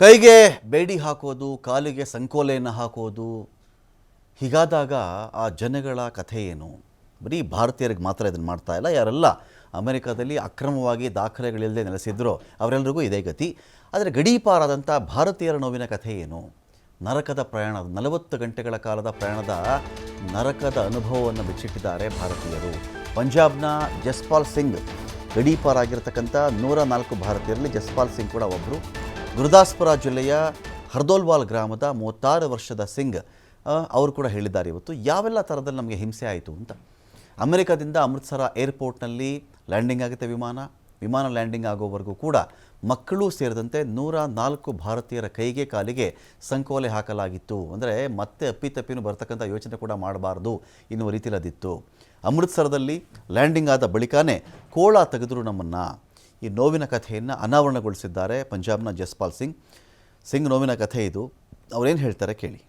ಕೈಗೆ ಬೇಡಿ ಹಾಕೋದು ಕಾಲಿಗೆ ಸಂಕೋಲೆಯನ್ನು ಹಾಕೋದು ಹೀಗಾದಾಗ ಆ ಜನಗಳ ಕಥೆ ಏನು? ಬರೀ ಭಾರತೀಯರಿಗೆ ಮಾತ್ರ ಇದನ್ನು ಮಾಡ್ತಾ ಇಲ್ಲ. ಯಾರೆಲ್ಲ ಅಮೆರಿಕದಲ್ಲಿ ಅಕ್ರಮವಾಗಿ ದಾಖಲೆಗಳಿಲ್ಲದೆ ನೆಲೆಸಿದ್ರು ಅವರೆಲ್ಲರಿಗೂ ಇದೇ ಗತಿ. ಆದರೆ ಗಡೀಪಾರಾದಂಥ ಭಾರತೀಯರ ನೋವಿನ ಕಥೆ ಏನು? ನರಕದ ಪ್ರಯಾಣ, ನಲವತ್ತು ಗಂಟೆಗಳ ಕಾಲದ ಪ್ರಯಾಣದ ನರಕದ ಅನುಭವವನ್ನು ಬಿಚ್ಚಿಟ್ಟಿದ್ದಾರೆ ಭಾರತೀಯರು. ಪಂಜಾಬ್ನ ಜಸ್ಪಾಲ್ ಸಿಂಗ್ ಗಡೀಪಾರಾಗಿರ್ತಕ್ಕಂಥ ನೂರ ನಾಲ್ಕು ಭಾರತೀಯರಲ್ಲಿ ಜಸ್ಪಾಲ್ ಸಿಂಗ್ ಕೂಡ ಒಬ್ಬರು ಗುರುದಾಸ್ಪುರ ಜಿಲ್ಲೆಯ ಹರ್ದೋಲ್ವಾಲ್ ಗ್ರಾಮದ ಮೂವತ್ತಾರು ವರ್ಷದ ಸಿಂಗ್ ಅವರು ಕೂಡ ಹೇಳಿದ್ದಾರೆ ಇವತ್ತು. ಯಾವೆಲ್ಲ ಥರದಲ್ಲಿ ನಮಗೆ ಹಿಂಸೆ ಆಯಿತು ಅಂತ? ಅಮೆರಿಕದಿಂದ ಅಮೃತ್ಸರ ಏರ್ಪೋರ್ಟ್ನಲ್ಲಿ ಲ್ಯಾಂಡಿಂಗ್ ಆಗುತ್ತೆ ವಿಮಾನ. ವಿಮಾನ ಲ್ಯಾಂಡಿಂಗ್ ಆಗೋವರೆಗೂ ಕೂಡ ಮಕ್ಕಳು ಸೇರಿದಂತೆ ನೂರ ನಾಲ್ಕು ಭಾರತೀಯರ ಕೈಗೆ ಕಾಲಿಗೆ ಸಂಕೋಲೆ ಹಾಕಲಾಗಿತ್ತು. ಅಂದರೆ ಮತ್ತೆ ಅಪ್ಪಿತಪ್ಪಿನೂ ಬರ್ತಕ್ಕಂಥ ಯೋಚನೆ ಕೂಡ ಮಾಡಬಾರ್ದು ಎನ್ನುವ ರೀತಿಯಲ್ಲಿ ಅದಿತ್ತು ಅಮೃತ್ಸರದಲ್ಲಿ ಲ್ಯಾಂಡಿಂಗ್ ಆದ ಬಳಿಕನೇ ಕೋಳ ತೆಗೆದರು ನಮ್ಮನ್ನು. ಈ ನೋವಿನ ಕಥೆಯನ್ನು ಅನಾವರಣಗೊಳಿಸಿದ್ದಾರೆ ಪಂಜಾಬ್ನ ಜಸ್ಪಾಲ್ ಸಿಂಗ್ ಸಿಂಗ್ ನೋವಿನ ಕಥೆ ಇದು ಅವರೇನು ಹೇಳ್ತಾರೆ ಕೇಳಿ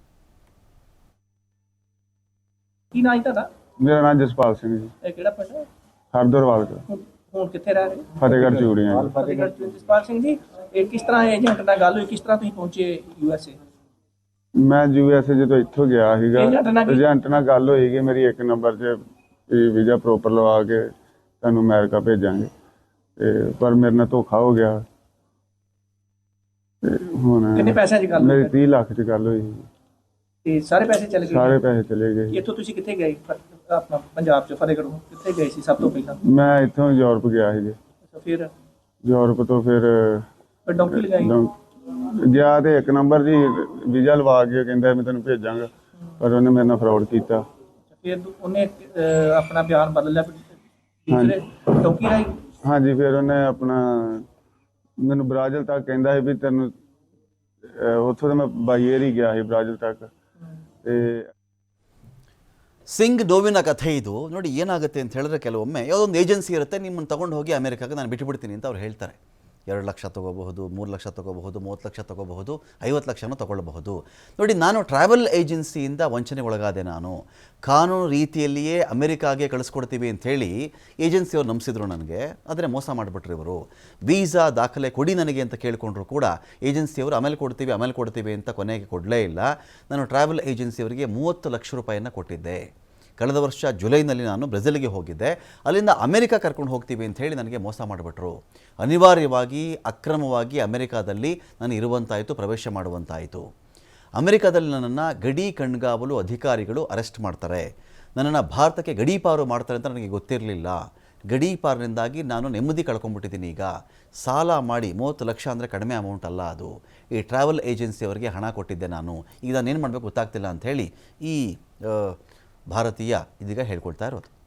ਕੀ ਨਾਂ ਹੈ ਤੁਹਾਡਾ ਮੇਰਾ ਨਾਮ ਜਸਪਾਲ ਸਿੰਘ ਜੀ ਇਹ ਕਿਹੜਾ ਪਿੰਡ ਹੈ ਹਰਦਰਵਾਲ ਤੋਂ ਹੁਣ ਹੁਣ ਕਿੱਥੇ ਰਹਿ ਰਹੇ ਹੋ? ਫਤਿਹਗੜ੍ਹ ਚੂੜੀਆਂ ਜੀ ਫਤਿਹਗੜ੍ਹ ਚ ਜਸਪਾਲ ਸਿੰਘ ਜੀ ਇਹ ਕਿਸ ਤਰ੍ਹਾਂ ਏਜੰਟ ਨਾਲ ਗੱਲ ਹੋਈ ਕਿਸ ਤਰ੍ਹਾਂ ਤੁਸੀਂ ਪਹੁੰਚੇ ਯੂ ਐਸ ਏ ਮੈਂ ਯੂਐਸਏ ਜਦੋਂ ਇੱਥੋਂ ਗਿਆ ਸੀਗਾ ਏਜੰਟ ਨਾਲ ਕੀ- ਏਜੰਟ ਨਾਲ ਗੱਲ ਹੋਈ ਕਿ ਮੇਰੀ ਇੱਕ ਨੰਬਰ 'ਚ ਵੀਜ਼ਾ ਪ੍ਰੋਪਰ ਲਵਾ ਕੇ ਤੁਹਾਨੂੰ ਅਮਰੀਕਾ ਭੇਜਾਂਗੇ ਤੇ ਪਰ ਮੇਰੇ ਨਾਲ ਧੋਖਾ ਹੋ ਗਿਆ। ਤੇ ਹੁਣ ਕਿੰਨੇ ਪੈਸਿਆਂ ਦੀ ਗੱਲ ਮੇਰੀ ਹੋਈ 30 ਲੱਖ 'ਚ ਗੱਲ ਹੋਈ। ਸੀ। ਤੇ ਸਾਰੇ ਪੈਸੇ ਚਲੇ ਗਏ? ਸਾਰੇ ਪੈਸੇ ਚਲੇ ਗਏ। ਇੱਥੋਂ ਤੁਸੀਂ ਕਿੱਥੇ ਗਏ? ਫ- ਆਪਣਾ ਪੰਜਾਬ ਚ ਫਤਿਹਗੜ੍ਹ ਕਿੱਥੇ ਗਏ ਸੀ ਸਭ ਤੋਂ ਪਹਿਲਾਂ? ਮੈਂ ਇੱਥੋਂ ਯੂਰਪ ਗਿਆ ਸੀ ਜੀ ਅੱਛਾ ਫਿਰ? ਯੂਰਪ ਤੋਂ ਫਿਰ ਫਿਰ ਡੌਂਕੀ ਲਗਾਈ? ਲੰ- ਗਿਆ ਤੇ ਇੱਕ ਨੰਬਰ ਜੀ ਵੀਜ਼ਾ ਲਵਾ ਕੇ ਕਹਿੰਦਾ ਮੈਂ ਤੈਨੂੰ ਭੇਜਾਂਗਾ। ਪਰ ਉਹਨੇ ਮੇਰੇ ਨਾਲ ਫਰਾਡ ਕੀਤਾ। ਫਿਰ ਦੂ- ਉਹਨੇ ਅਹ, ਆਪਣਾ ਬਿਆਨ ਬਦਲ ਲਿਆ ਫਿਰ? ਦੂਸਰੇ ਡੌਂਕੀ ਰਾਈ ਹਾਂਜੀ ਫਿਰ ਉਹਨੇ ਆਪਣਾ ਮੈਨੂੰ ਬ੍ਰਾਜ਼ਿਲ ਤੱਕ ਕਹਿੰਦਾ ਸੀ ਵੀ ਤੈਨੂੰ ਅਹ ਉੱਥੋਂ ਤਾਂ ਮੈਂ ਬਾਈਅਰ ਹੀ ਗਿਆ ਸੀ ਬ੍ਰਾਜ਼ਿਲ ਤੱਕ ਤੇ ಸಿಂಗ್ ನೋವಿನ ಕಥೆ ಇದು ನೋಡಿ ಏನಾಗುತ್ತೆ ಅಂತ ಹೇಳಿದ್ರೆ ಕೆಲವೊಮ್ಮೆ ಯಾವುದೊಂದು ಏಜೆನ್ಸಿ ಇರುತ್ತೆ ನಿಮ್ಮನ್ನು ತಗೊಂಡು ಹೋಗಿ ಅಮೆರಿಕಾಗೆ ನಾನು ಬಿಟ್ಟುಬಿಡ್ತೀನಿ ಅಂತ ಅವ್ರು ಹೇಳ್ತಾರೆ ಎರಡು ಲಕ್ಷ ತೊಗೋಬಹುದು, ಮೂರು ಲಕ್ಷ ತೊಗೋಬಹುದು, ಮೂವತ್ತು ಲಕ್ಷ ತೊಗೋಬಹುದು, ಐವತ್ತು ಲಕ್ಷನೂ ತೊಗೊಳ್ಳಬಹುದು. ನೋಡಿ, ನಾನು ಟ್ರಾವೆಲ್ ಏಜೆನ್ಸಿಯಿಂದ ವಂಚನೆ ಒಳಗಾದೆ ನಾನು. ಕಾನೂನು ರೀತಿಯಲ್ಲಿಯೇ ಅಮೆರಿಕಾಗೆ ಕಳಿಸ್ಕೊಡ್ತೀವಿ ಅಂಥೇಳಿ ಏಜೆನ್ಸಿಯವ್ರು ನಂಬಿಸಿದ್ರು ನನಗೆ. ಆದರೆ ಮೋಸ ಮಾಡಿಬಿಟ್ರು ಇವರು. ವೀಸಾ ದಾಖಲೆ ಕೊಡಿ ನನಗೆ ಅಂತ ಕೇಳಿಕೊಂಡ್ರು ಕೂಡ ಏಜೆನ್ಸಿಯವರು ಆಮೇಲೆ ಕೊಡ್ತೀವಿ ಆಮೇಲೆ ಕೊಡ್ತೀವಿ ಅಂತ ಕೊನೆಗೆ ಕೊಡಲೇ ಇಲ್ಲ. ನಾನು ಟ್ರಾವೆಲ್ ಏಜೆನ್ಸಿಯವರಿಗೆ ಮೂವತ್ತು ಲಕ್ಷ ರೂಪಾಯಿಯನ್ನು ಕೊಟ್ಟಿದ್ದೆ. ಕಳೆದ ವರ್ಷ ಜುಲೈನಲ್ಲಿ ನಾನು ಬ್ರೆಜಿಲ್ಗೆ ಹೋಗಿದ್ದೆ. ಅಲ್ಲಿಂದ ಅಮೆರಿಕ ಕರ್ಕೊಂಡು ಹೋಗ್ತೀವಿ ಅಂತ ಹೇಳಿ ನನಗೆ ಮೋಸ ಮಾಡಿಬಿಟ್ರು. ಅನಿವಾರ್ಯವಾಗಿ, ಅಕ್ರಮವಾಗಿ ಅಮೆರಿಕಾದಲ್ಲಿ ನಾನು ಇರುವಂತಾಯಿತು, ಪ್ರವೇಶ ಮಾಡುವಂತಾಯಿತು. ಅಮೆರಿಕಾದಲ್ಲಿ ನನ್ನನ್ನು ಗಡಿ ಕಣ್ಗಾವಲು ಅಧಿಕಾರಿಗಳು ಅರೆಸ್ಟ್ ಮಾಡ್ತಾರೆ. ನನ್ನನ್ನು ಭಾರತಕ್ಕೆ ಗಡೀಪಾರು ಮಾಡ್ತಾರೆ ಅಂತ ನನಗೆ ಗೊತ್ತಿರಲಿಲ್ಲ. ಗಡೀಪಾರಿನಿಂದಾಗಿ ನಾನು ನೆಮ್ಮದಿ ಕಳ್ಕೊಂಡ್ಬಿಟ್ಟಿದ್ದೀನಿ ಈಗ. ಸಾಲ ಮಾಡಿ, ಮೂವತ್ತು ಲಕ್ಷ ಅಂದರೆ ಕಡಿಮೆ ಅಮೌಂಟ್ ಅಲ್ಲ ಅದು. ಈ ಟ್ರಾವೆಲ್ ಏಜೆನ್ಸಿಯವರಿಗೆ ಹಣ ಕೊಟ್ಟಿದ್ದೆ ನಾನು. ಈಗ ನಾನು ಏನು ಮಾಡಬೇಕು ಗೊತ್ತಾಗ್ತಿಲ್ಲ ಅಂಥೇಳಿ ಈ ಭಾರತೀಯ ಇದೀಗ ಹೇಳ್ಕೊಳ್ತಾ ಇರೋದು.